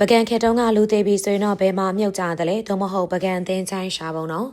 ပကံခေတုံးကလူသေးပြီးဆိုရင်တော့ဘယ်မှာမြုပ်ကြတယ်လဲသို့မဟုတ်ပကံအသင်းချိုင်းရှာပုံတော့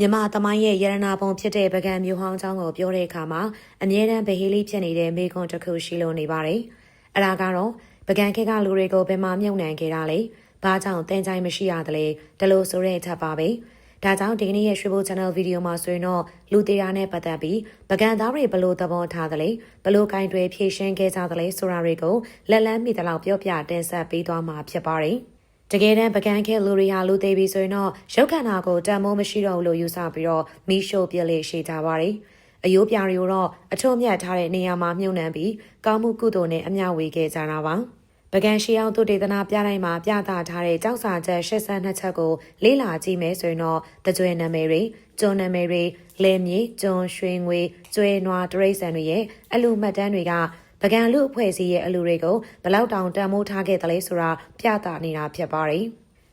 မြမသမိုင်းရဲ့ရတနာပုံဖြစ်တဲ့ပကံမျိုးဟောင်းချောင်းကိုပြောတဲ့အခါမှာအမြဲတမ်းဗဟေလိဖြစ်နေတဲ့မိကွန်တစ်ခုရှိလို့နေပါတယ်။အဲဒါကတော့ပကံခေကလူတွေကိုဘယ်မှာမြုပ်နှံခဲ့တာလဲ။ဘာကြောင့်သင်ချိုင်းမရှိရတယ်လဲ။ဒါလို့ဆိုတဲ့အချက်ပါပဲ။ ဒါကြောင့်ဒီကနေ့ရဲ့ရွှေဘို channel ဗီဒီယိုမှာဆိုရင်တော့လူသေးတာနဲ့ပတ်သက်ပြီးပကံသားတွေဘလို့သဘောထားသလဲဘလို့ကင်တွေဖြည့်ရှင်းခဲ့ကြသလဲဆိုတာတွေကိုလက်လန်းမိသလောက်ပြောပြတင်ဆက်ပေးသွားမှာဖြစ်ပါတယ်။တကယ်တမ်းပကံခဲလူတွေဟာလူသေးပြီဆိုရင်တော့ရုပ်ခန္ဓာကိုတန်မိုးမရှိတော့ဘူးလို့ယူဆပြီးတော့မီးရှို့ပြစ်လေရှိကြပါတယ်။အယိုးပြာတွေကိုတော့အထုံးမြတ်ထားတဲ့နေရာမှာမြုံနှံပြီးကောင်းမှုကုသိုလ်နဲ့အမျှဝေခဲ့ကြတာပါ။ ပကံရှိအောင်သူတေသနာပြတိုင်းမှာပြသထားတဲ့ကြောက်စာချက်82ချက်ကိုလေ့လာကြည့်မယ်ဆိုရင်တော့တကြွေနာမည်တွေကျွန်းနာမည်တွေလဲမြေကျွန်းရွှေငွေကျွဲနွားတရိษံတွေရဲ့အလူမှတ်တမ်းတွေကပကံလူအဖွဲ့အစည်းရဲ့အလူတွေကိုဘလောက်တောင်တန်မိုးထားခဲ့သလဲဆိုတာပြသနေတာဖြစ်ပါတယ်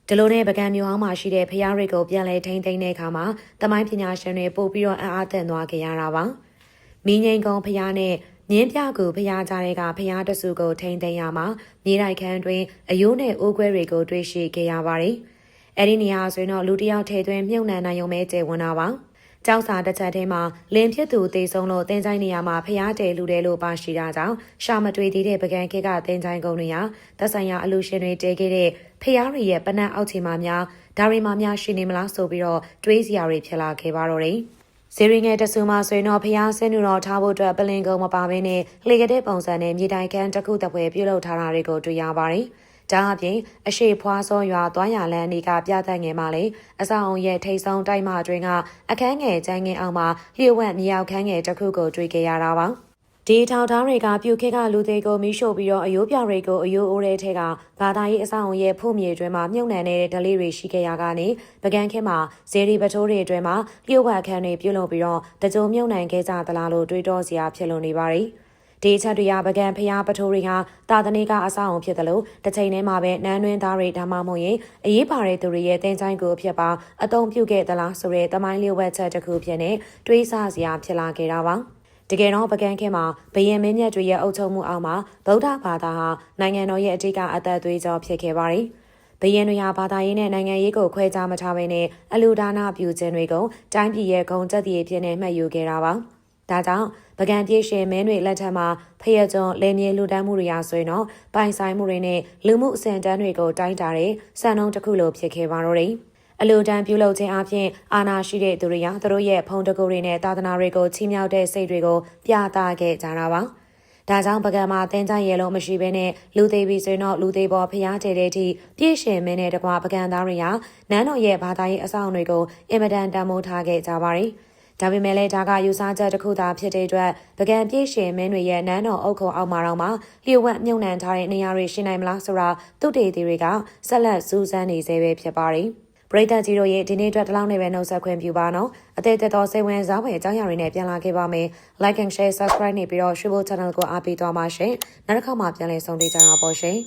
ဒီလိုနဲ့ပကံမျိုးအောင်မှာရှိတဲ့ဖျားတွေကိုပြန်လဲထိမ့်သိမ်းတဲ့အခါမှာတမိုင်းပညာရှင်တွေပို့ပြီးတော့အံ့အားသင့်သွားကြရတာပါ။မင်းငိန်ကုံဖျားနဲ့ မြင်းပြကူဖျားကြတဲ့ကဖျားတစုကိုထိမ့်သိမ်းရမှာမြေတိုက်ခန်းတွင်အယိုးနဲ့အိုးခွဲတွေကိုတွေ့ရှိခဲ့ရပါတယ်။အဲဒီနေရာဆိုရင်တော့လူတစ်ယောက်ထဲသွင်းမြုပ်နှံနိုင်ုံပဲကျေဝင်တာပါ။ကျောက်စာတစ်ချက်ထဲမှာလင်းဖြစ်သူတေဆုံးလို့တင်းချိုင်းနေရာမှာဖျားတယ်လူတယ်လို့ပါရှိတာကြောင့်ရှာမတွေ့သေးတဲ့ပကံခေတ်ကတင်းချိုင်းကုန်းတွေဟာသက်ဆိုင်ရာအလူရှင်တွေတဲခဲ့တဲ့ဖျားတွေရဲ့ပနတ်အောက်ခြေမှာများဒါရီမှာများရှိနေမလားဆိုပြီးတော့တွေးစရာတွေဖြစ်လာခဲ့ပါတော့တယ်။ ဇေရီငယ်တဆူမှာဆိုရင်တော့ဖျားဆင်းနူတော်ထားဖို့အတွက်ပလင်ကုံမပါဘဲနဲ့လေကတဲ့ပုံစံနဲ့မြေတိုင်ခန်းတစ်ခုတစ်ပွဲပြုလုပ်ထားတာတွေကိုတွေ့ရပါတယ်။ဒါအပြင်အရှိဖွားစောရွာသွားရလန်းဒီကပြသငယ်မှာလေအဆောင်အုံရဲ့ထိတ်ဆုံးတိုက်မအတွင်းကအခန်းငယ်ကျန်းငယ်အောင်မှာလျှို့ဝှက်မြေရောက်ခန်းငယ်တစ်ခုကိုတွေ့ခဲ့ရတာပါ။ ဒီထောက်ထားတွေကပြုတ်ခက်ကလူသေးကိုမိရှို့ပြီးတော့အယိုးပြတွေကိုအယိုးအိုးတဲ့ထဲကဘာသာရေးအဆောင်ရဲ့ဖို့မြေအတွင်းမှာမြုပ်နှံနေတဲ့ဒလေးတွေရှိခဲ့ရကနေပကန်းခင်းမှာဇေဒီပထိုးတွေအတွင်းမှာလျှို့ဝှက်ခန်းတွေပြုတ်လုံပြီးတော့တကြုံမြုပ်နှံခဲ့ကြသလားလို့တွေးတောစရာဖြစ်လို့နေပါတယ်ဒီချက်တွေကပကံဖျားပထိုးတွေဟာတာသနေကအဆောက်အုံဖြစ်တယ်လို့တစ်ချိန်တည်းမှာပဲနန်းတွင်းသားတွေဒါမှမဟုတ်ရင်အရေးပါတဲ့သူတွေရဲ့တင်ချိုင်းကိုဖြစ်ပါအတုံးပြုတ်ခဲ့သလားဆိုတဲ့တမိုင်းလျှို့ဝှက်ချက်တစ်ခုဖြစ်နေတွေးဆစရာဖြစ်လာခဲ့တာပါ။ တကယ်တော့ပကန်းခင်းမှာဘယင်မင်းမြတ်တွေရဲ့အုပ်ချုပ်မှုအောက်မှာဗုဒ္ဓဘာသာဟာနိုင်ငံတော်ရဲ့အဓိကအသက်သွေးကြောဖြစ်ခဲ့ပါတယ်။ဘယင်တွေဟာဘာသာရေးနဲ့နိုင်ငံရေးကိုခွဲခြားမထားဘဲနဲ့အလူဒါနာပြုခြင်းတွေကိုတိုင်းပြည်ရဲ့ဂုဏ်သက်တည်ဖြစ်နေမှတ်ယူခဲ့တာပါ။ဒါကြောင့်ပကံပြေရှင်မင်းတွေလက်ထက်မှာဖရကျွန်းလေမြေလူတန်းမှုတွေရာဆိုရင်တော့ပိုင်ဆိုင်မှုတွေနဲ့လူမှုအဆင့်တန်းတွေကိုတိုင်းတာတဲ့စံနှုန်းတစ်ခုလိုဖြစ်ခဲ့ပါတော့တယ်။ အလိုတန်ပြုလုပ်ခြင်းအပြင်အာဏာရှိတဲ့သူတွေကသူတို့ရဲ့ဖုံတကူတွေနဲ့သာသနာတွေကိုချီးမြှောက်တဲ့စိတ်တွေကိုပြသခဲ့ကြတာပါ။ဒါကြောင့်ပကံမှာတင်းကြရဲလုံးမရှိဘဲနဲ့လူသေးပြီဆိုရင်တော့လူသေးပေါ်ဖျားတဲ့တဲ့အထိပြည့်ရှင်မင်းနဲ့တကွာပကံသားတွေဟာနန်းတော်ရဲ့ဘာသာရေးအဆောင်တွေကိုအင်မတန်တန်မိုးထားခဲ့ကြပါတယ်။ဒါပေမဲ့လည်းဒါကယူဆချက်တစ်ခုသာဖြစ်တဲ့အတွက်ပကံပြည့်ရှင်မင်းတွေရဲ့နန်းတော်အုပ်ခုံအောက်မှာတော့မှလျှို့ဝှက်မြုံနှံထားတဲ့နေရာတွေရှိနိုင်မလားဆိုတာသူတေသီတွေကဆက်လက်စူးစမ်းနေသေးပဲဖြစ်ပါတယ်။ ပရိသတ်ကြီးတို့ရဲ့ဒီနေ့အတွက်တလောက်နေပဲနှုတ်ဆက်ခွင့်ပြုပါနော်အသေးသက်သောစိတ်ဝင်စားဖွယ်အကြောင်းအရာတွေနဲ့ပြန်လာခဲ့ပါမယ် like and share subscribe နေပြီးတော့ရွှေဘို channel ကိုအားပေးသွားပါရှင်နောက်တစ်ခါမှပြန်လည်ဆုံတွေ့ကြတာပေါ့ရှင်